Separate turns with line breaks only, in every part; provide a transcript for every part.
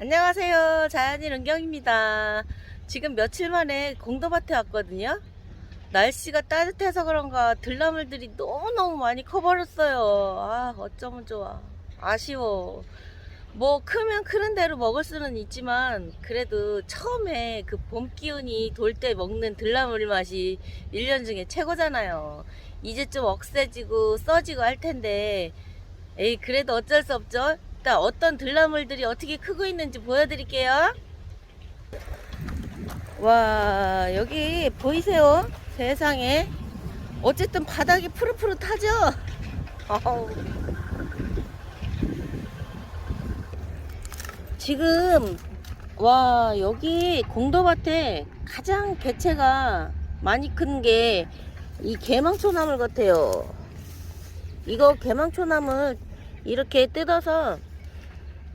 안녕하세요. 자연인 은경입니다. 지금 며칠 만에 공도밭에 왔거든요. 날씨가 따뜻해서 그런가 들나물들이 너무너무 많이 커버렸어요. 아, 어쩌면 좋아. 아쉬워. 뭐, 크면 크는 대로 먹을 수는 있지만, 그래도 처음에 그 봄 기운이 돌 때 먹는 들나물 맛이 1년 중에 최고잖아요. 이제 좀 억세지고 써지고 할 텐데, 에이, 그래도 어쩔 수 없죠. 일단 어떤 들나물들이 어떻게 크고 있는지 보여드릴게요. 와, 여기 보이세요? 세상에. 어쨌든 바닥이 푸릇푸릇하죠? 지금, 와, 여기 공도밭에 가장 개체가 많이 큰 게 이 개망초나물 같아요. 이거 개망초나물 이렇게 뜯어서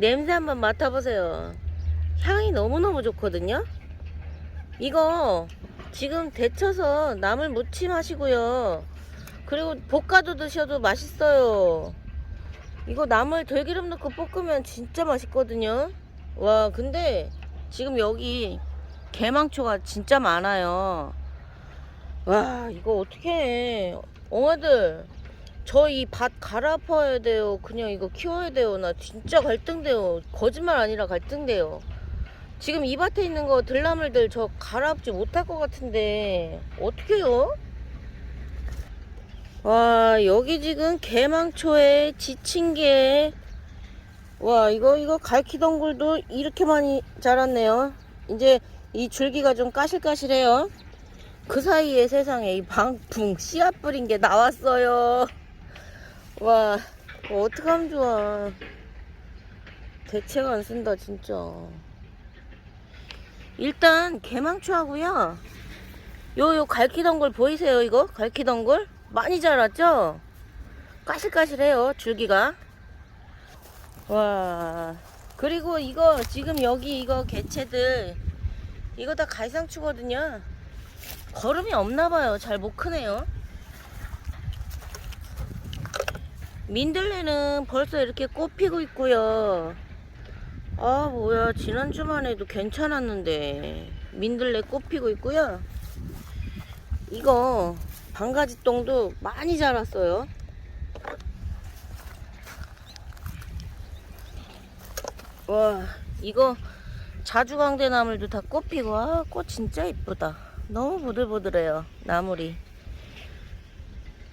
냄새 한번 맡아보세요. 향이 너무너무 좋거든요. 이거 지금 데쳐서 나물 무침 하시고요. 그리고 볶아도 드셔도 맛있어요. 이거 나물 들기름 넣고 볶으면 진짜 맛있거든요. 와, 근데 지금 여기 개망초가 진짜 많아요. 와, 이거 어떡해. 어머들, 저 이 밭 갈아엎어야 돼요. 그냥 이거 키워야 돼요. 나 진짜 갈등돼요. 거짓말 아니라 갈등돼요. 지금 이 밭에 있는 거 들나물들 저 갈아엎지 못할 것 같은데 어떡해요? 와 여기 지금 개망초에 지친 게 와 이거 이거 갈퀴덩굴도 이렇게 많이 자랐네요. 이제 이 줄기가 좀 까실까실해요. 그 사이에 세상에 이 방풍 씨앗 뿌린 게 나왔어요. 와, 어, 어떡하면 좋아. 대책 안 쓴다, 진짜. 일단, 개망초 하고요. 요, 요 갈퀴덩굴 보이세요, 이거? 갈퀴덩굴? 많이 자랐죠? 까실까실해요, 줄기가. 와. 그리고 이거, 지금 여기 이거 개체들, 이거 다 갈상추거든요. 걸음이 없나봐요. 잘 못 크네요. 민들레는 벌써 이렇게 꽃 피고 있고요. 아 뭐야 지난주만 해도 괜찮았는데 민들레 꽃 피고 있고요. 이거 방가지똥도 많이 자랐어요. 와 이거 자주강대 나물도 다 꽃 피고 아 꽃 진짜 이쁘다. 너무 보들보들해요 나물이.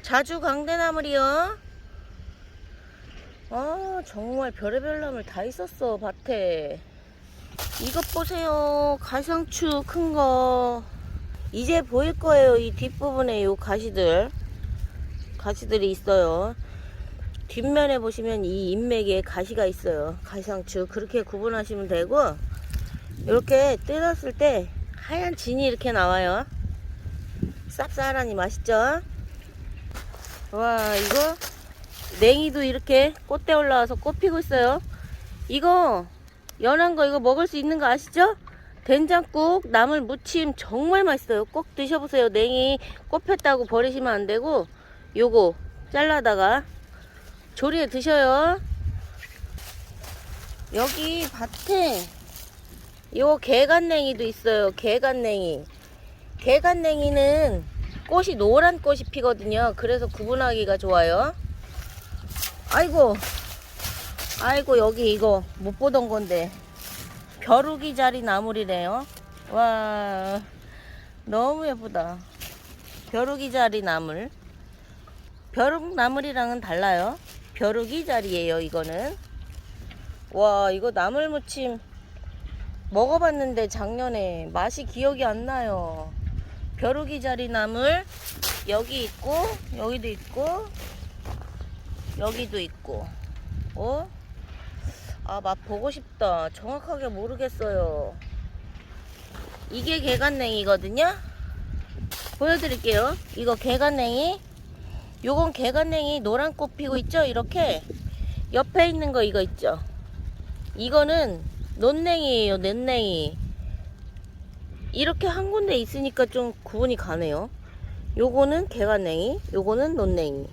자주강대 나물이요. 아 정말 별의별 나물 다 있었어 밭에. 이것 보세요. 가상추 큰 거. 이제 보일 거예요 이 뒷부분에 요 가시들. 가시들이 있어요. 뒷면에 보시면 이 인맥에 가시가 있어요. 가상추. 그렇게 구분하시면 되고 이렇게 뜯었을 때 하얀 진이 이렇게 나와요. 쌉쌀하니 맛있죠? 와 이거 냉이도 이렇게 꽃대 올라와서 꽃 피고 있어요. 이거 연한 거 이거 먹을 수 있는 거 아시죠? 된장국, 나물 무침 정말 맛있어요. 꼭 드셔보세요. 냉이 꽃 폈다고 버리시면 안 되고 요거 잘라다가 조리해 드셔요. 여기 밭에 요 개간냉이도 있어요. 개간냉이. 개간냉이는 꽃이 노란 꽃이 피거든요. 그래서 구분하기가 좋아요. 아이고. 아이고 여기 이거 못 보던 건데. 벼룩이 자리 나물이래요. 와 너무 예쁘다. 벼룩이 자리 나물. 벼룩 나물이랑은 달라요. 벼룩이 자리예요 이거는. 와 이거 나물 무침 먹어봤는데 작년에 맛이 기억이 안 나요. 벼룩이 자리 나물 여기 있고 여기도 있고 여기도 있고. 어? 아 맛 보고 싶다. 정확하게 모르겠어요. 이게 개간냉이거든요? 보여드릴게요. 이거 개간냉이. 요건 개간냉이 노란 꽃 피고 있죠? 이렇게? 옆에 있는 거 이거 있죠? 이거는 논냉이에요 논냉이. 이렇게 한 군데 있으니까 좀 구분이 가네요. 요거는 개간냉이 요거는 논냉이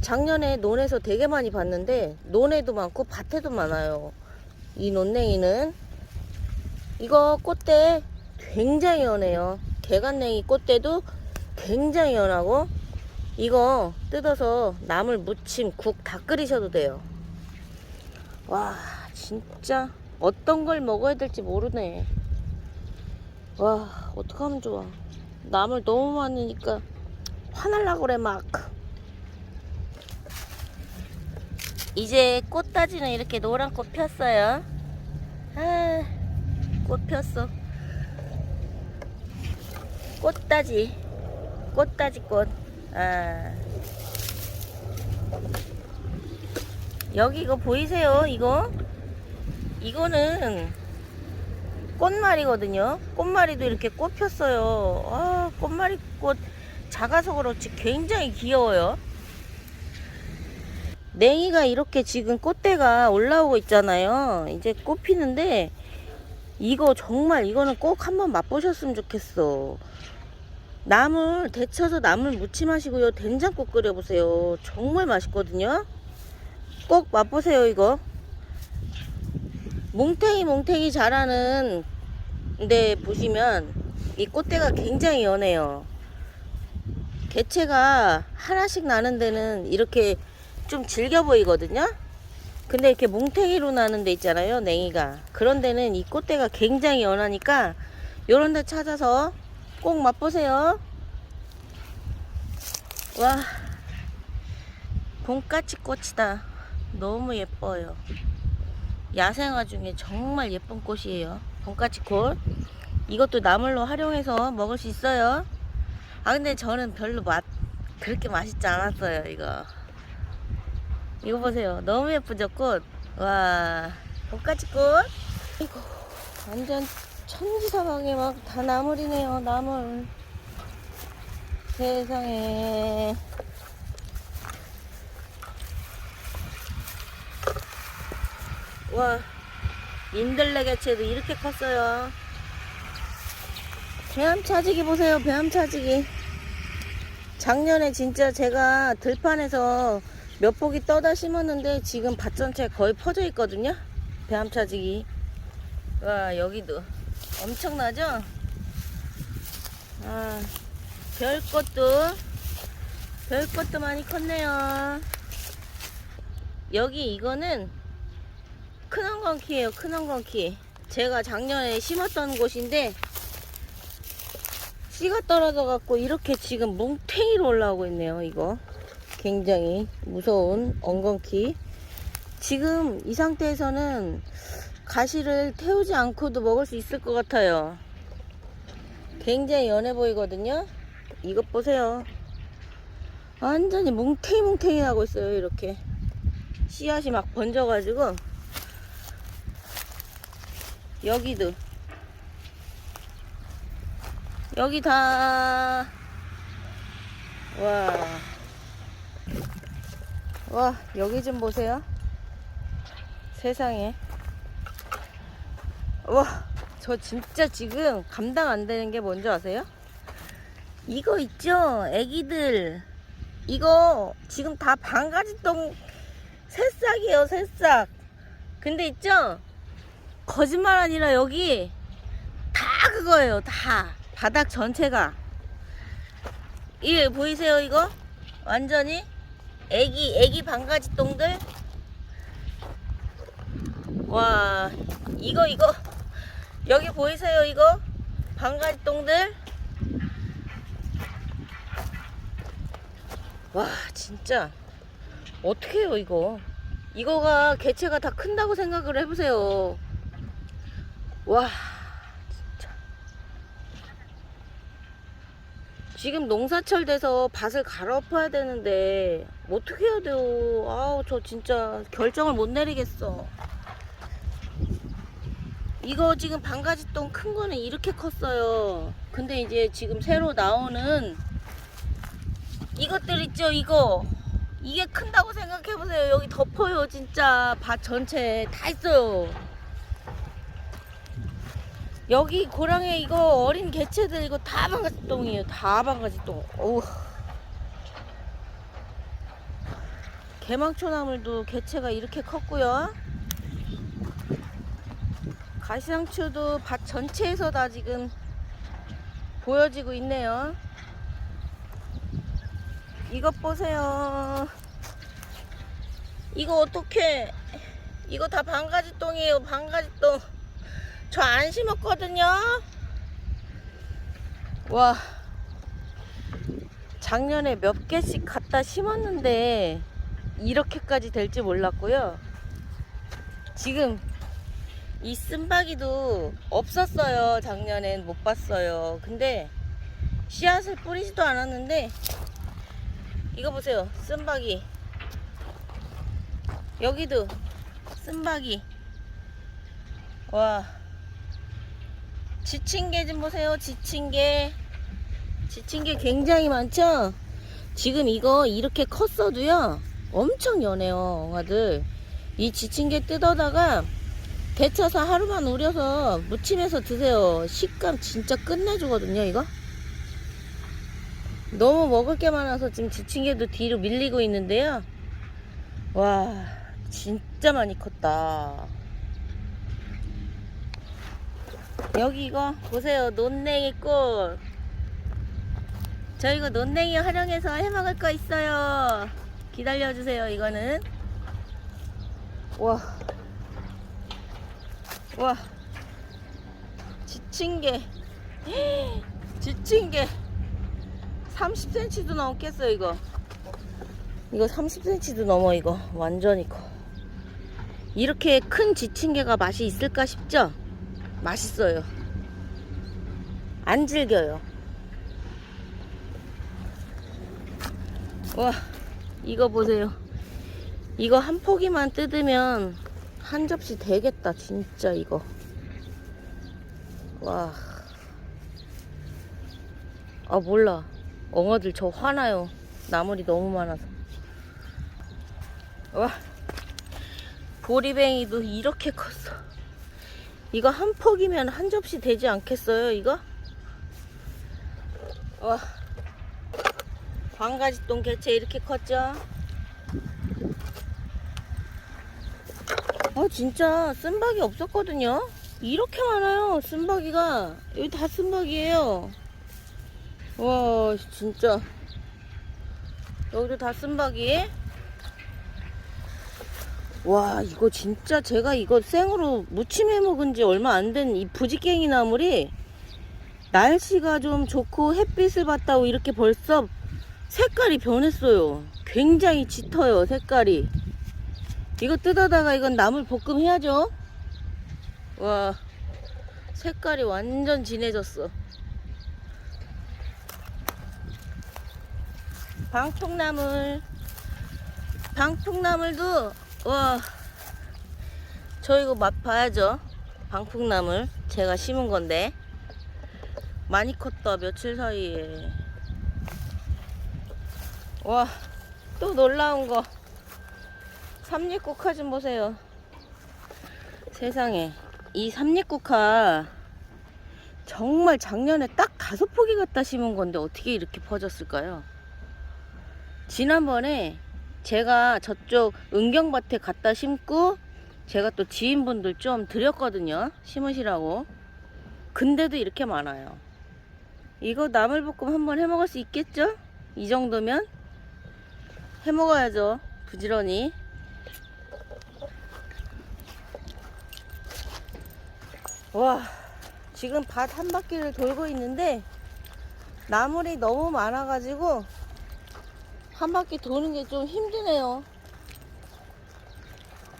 작년에 논에서 되게 많이 봤는데 논에도 많고 밭에도 많아요. 이 논냉이는 이거 꽃대 굉장히 연해요. 개간냉이 꽃대도 굉장히 연하고 이거 뜯어서 나물 무침 국 다 끓이셔도 돼요. 와 진짜 어떤 걸 먹어야 될지 모르네. 와 어떡하면 좋아. 나물 너무 많으니까 화날라 그래 막. 이제 꽃다지는 이렇게 노란 꽃 폈어요. 아, 꽃 폈어. 꽃다지, 꽃다지 꽃. 아. 여기 이거 보이세요? 이거? 이거는 꽃말이거든요. 꽃말이도 이렇게 꽃 폈어요. 아, 꽃말이 꽃 작아서 그렇지 굉장히 귀여워요. 냉이가 이렇게 지금 꽃대가 올라오고 있잖아요. 이제 꽃 피는데 이거 정말 이거는 꼭 한번 맛보셨으면 좋겠어. 나물 데쳐서 나물 무침하시고요. 된장국 끓여보세요. 정말 맛있거든요. 꼭 맛보세요 이거. 뭉탱이 뭉탱이 자라는 데 보시면 이 꽃대가 굉장히 연해요. 개체가 하나씩 나는 데는 이렇게 좀 질겨 보이거든요. 근데 이렇게 뭉탱이로 나는 데 있잖아요. 냉이가. 그런 데는 이 꽃대가 굉장히 연하니까 요런 데 찾아서 꼭 맛보세요. 와. 봄까치 꽃이다. 너무 예뻐요. 야생화 중에 정말 예쁜 꽃이에요. 봄까치 꽃. 이것도 나물로 활용해서 먹을 수 있어요. 아 근데 저는 별로 맛 그렇게 맛있지 않았어요. 이거. 이거 보세요. 너무 예쁘죠, 꽃? 와, 봄까지 꽃? 이거, 완전 천지사방에 막 다 나물이네요, 나물. 세상에. 와, 인들레 개체도 이렇게 컸어요. 배암 차지기 보세요, 배암 차지기. 작년에 진짜 제가 들판에서 몇 폭이 떠다 심었는데 지금 밭 전체 거의 퍼져 있거든요. 배암 차지기. 와 여기도 엄청나죠? 아 별 것도 별 것도 많이 컸네요. 여기 이거는 큰 엉겅키예요. 큰 엉겅키. 제가 작년에 심었던 곳인데 씨가 떨어져 갖고 이렇게 지금 뭉탱이로 올라오고 있네요. 이거. 굉장히 무서운 엉겅키. 지금 이 상태에서는 가시를 태우지 않고도 먹을 수 있을 것 같아요. 굉장히 연해 보이거든요. 이것 보세요. 완전히 뭉탱이뭉탱이 나고 있어요. 이렇게. 씨앗이 막 번져가지고. 여기도. 여기 다. 와. 와 여기 좀 보세요. 세상에. 와저 진짜 지금 감당 안 되는 게 뭔지 아세요? 이거 있죠? 애기들. 이거 지금 다 반가지똥 새싹이에요 새싹. 근데 있죠? 거짓말 아니라 여기 다 그거예요 다. 바닥 전체가. 이 보이세요 이거? 완전히 애기 애기 반가지 똥들? 와 이거 이거. 여기 보이세요 이거? 반가지 똥들? 와 진짜. 어떻게 해요 이거? 이거가 개체가 다 큰다고 생각을 해보세요. 와 진짜. 지금 농사철 돼서 밭을 갈아엎어야 되는데 어떻게 해야 돼요? 아우 저 진짜 결정을 못 내리겠어. 이거 지금 반가지똥 큰 거는 이렇게 컸어요. 근데 이제 지금 새로 나오는 이것들 있죠 이거. 이게 큰다고 생각해보세요. 여기 덮어요 진짜. 밭 전체 다 있어요. 여기 고랑에 이거 어린 개체들 이거 다 방가지똥이에요. 다 방가지똥 어우 개망초나물도 개체가 이렇게 컸고요 가시상추도 밭 전체에서 다 지금 보여지고 있네요. 이것 보세요. 이거 어떻게? 이거 다 반가지똥이에요. 반가지똥. 저 안 심었거든요. 와. 작년에 몇 개씩 갖다 심었는데 이렇게까지 될지 몰랐고요. 지금 이 쓴바기도 없었어요. 작년엔 못 봤어요. 근데 씨앗을 뿌리지도 않았는데 이거 보세요. 쓴바기. 여기도 쓴바기. 와. 지친 게 좀 보세요. 지친 게. 지친 게 굉장히 많죠? 지금 이거 이렇게 컸어도요. 엄청 연해요. 엉아들. 이 지친 게 뜯어다가 데쳐서 하루만 우려서 무침해서 드세요. 식감 진짜 끝내주거든요, 이거. 너무 먹을 게 많아서 지금 지친 게도 뒤로 밀리고 있는데요. 와, 진짜 많이 컸다. 여기 이거 보세요. 논냉이 꽃. 저 이거 논냉이 활용해서 해 먹을 거 있어요. 기다려주세요, 이거는. 와. 와. 지친 게. 지친 게. 30cm도 넘겠어, 이거. 이거 30cm도 넘어, 이거. 완전히 커. 이렇게 큰 지친개가 맛이 있을까 싶죠? 맛있어요. 안 질겨요. 와, 이거 보세요. 이거 한 포기만 뜯으면 한 접시 되겠다, 진짜 이거. 와. 아, 몰라. 엉어들 저 화나요. 나물이 너무 많아서. 와. 보리뱅이도 이렇게 컸어. 이거 한 폭이면 한 접시 되지 않겠어요, 이거? 와. 광가지똥 개체 이렇게 컸죠? 아, 진짜 쓴박이 없었거든요? 이렇게 많아요, 쓴박이가. 여기 다 쓴박이에요. 와, 진짜. 여기도 다 쓴박이. 와 이거 진짜 제가 이거 생으로 무침해 먹은 지 얼마 안 된 이 부지깽이 나물이 날씨가 좀 좋고 햇빛을 받다고 이렇게 벌써 색깔이 변했어요. 굉장히 짙어요 색깔이. 이거 뜯어다가 이건 나물 볶음 해야죠. 와 색깔이 완전 진해졌어. 방풍나물. 방풍나물도 와, 저 이거 맛 봐야죠. 방풍나물. 제가 심은 건데. 많이 컸다 며칠 사이에. 와, 또 놀라운 거. 삼립국화 좀 보세요. 세상에 이 삼립국화 정말 작년에 딱 다섯 포기 갖다 심은 건데 어떻게 이렇게 퍼졌을까요? 지난번에 제가 저쪽 은경밭에 갖다 심고 제가 또 지인분들 좀 드렸거든요. 심으시라고. 근데도 이렇게 많아요. 이거 나물볶음 한번 해 먹을 수 있겠죠? 이 정도면 해 먹어야죠. 부지런히. 와, 지금 밭 한 바퀴를 돌고 있는데 나물이 너무 많아가지고 한 바퀴 도는 게 좀 힘드네요.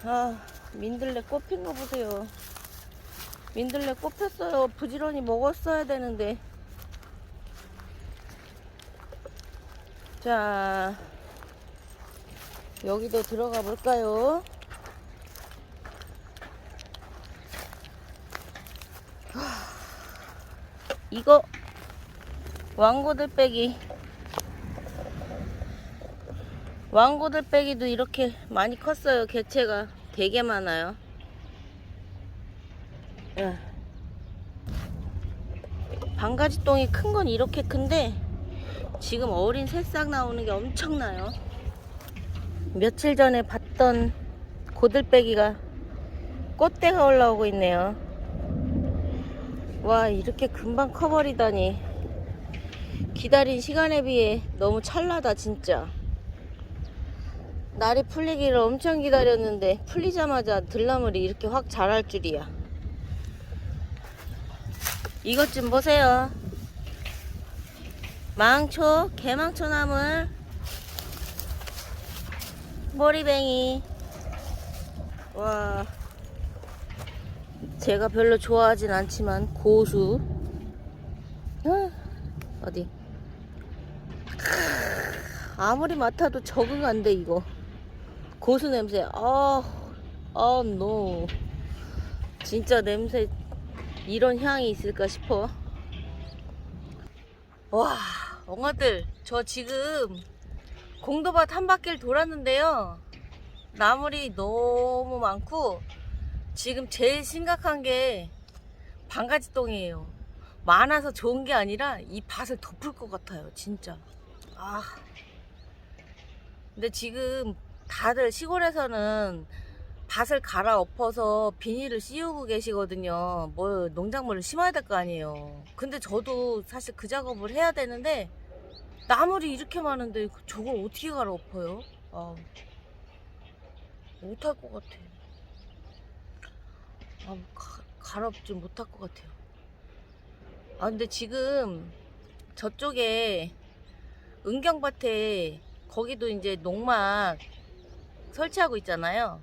아, 민들레 꽃핀 거 보세요. 민들레 꽃 폈어요. 부지런히 먹었어야 되는데. 자, 여기도 들어가 볼까요? 하, 이거 왕고들 빼기 왕고들 빼기도 이렇게 많이 컸어요. 개체가 되게 많아요. 야. 반가지똥이 큰 건 이렇게 큰데 지금 어린 새싹 나오는 게 엄청나요. 며칠 전에 봤던 고들빼기가 꽃대가 올라오고 있네요. 와 이렇게 금방 커버리다니. 기다린 시간에 비해 너무 찰나다 진짜. 날이 풀리기를 엄청 기다렸는데 풀리자마자 들나물이 이렇게 확 자랄 줄이야. 이것 좀 보세요. 망초 개망초 나물 머리뱅이. 와. 제가 별로 좋아하진 않지만 고수. 아, 어디? 크, 아무리 맡아도 적응 안 돼 이거. 고수 냄새. 아아 노 진짜 냄새 이런 향이 있을까 싶어. 와 엉아들 저 지금 공도밭 한 바퀴를 돌았는데요 나물이 너무 많고 지금 제일 심각한 게 반가지똥이에요. 많아서 좋은 게 아니라 이 밭을 덮을 것 같아요. 진짜. 아. 근데 지금 다들 시골에서는 밭을 갈아 엎어서 비닐을 씌우고 계시거든요. 뭐 농작물을 심어야 될 거 아니에요. 근데 저도 사실 그 작업을 해야 되는데 나물이 이렇게 많은데 저걸 어떻게 갈아 엎어요? 아. 못할 것 같아. 아, 가, 갈아 엎지 못할 것 같아요. 아, 근데 지금 저쪽에 은경밭에 거기도 이제 농막 설치하고 있잖아요.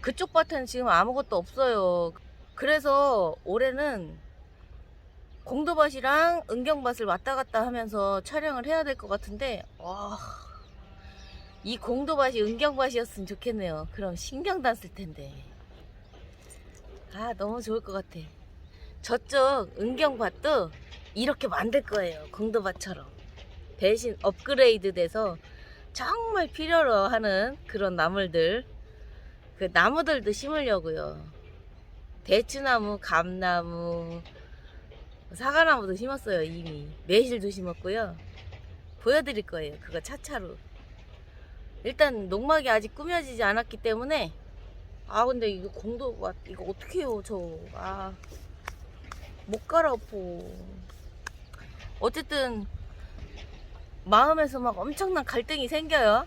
그쪽 밭에는 지금 아무것도 없어요. 그래서 올해는 공도밭이랑 은경밭을 왔다 갔다 하면서 촬영을 해야 될 것 같은데, 와, 이 공도밭이 은경밭이었으면 좋겠네요. 그럼 신경도 안쓸 텐데. 아, 너무 좋을 것 같아. 저쪽 은경밭도 이렇게 만들 거예요. 공도밭처럼. 대신 업그레이드 돼서 정말 필요로 하는 그런 나물들. 그 나무들도 심으려고요. 대추나무, 감나무, 사과나무도 심었어요, 이미. 매실도 심었고요. 보여드릴 거예요. 그거 차차로. 일단 농막이 아직 꾸며지지 않았기 때문에 아 근데 이거 공도 와 이거 어떻게 해요 저아못 갈아엎어 어쨌든 마음에서 막 엄청난 갈등이 생겨요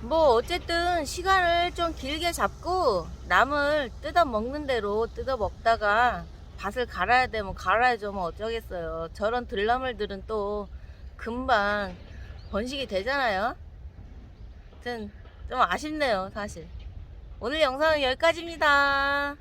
뭐 어쨌든 시간을 좀 길게 잡고 나물 뜯어 먹는 대로 뜯어 먹다가 밭을 갈아야 되면 갈아야죠 뭐 어쩌겠어요 저런 들나물들은 또 금방 번식이 되잖아요. 하여튼 좀 아쉽네요, 사실. 오늘 영상은 여기까지입니다.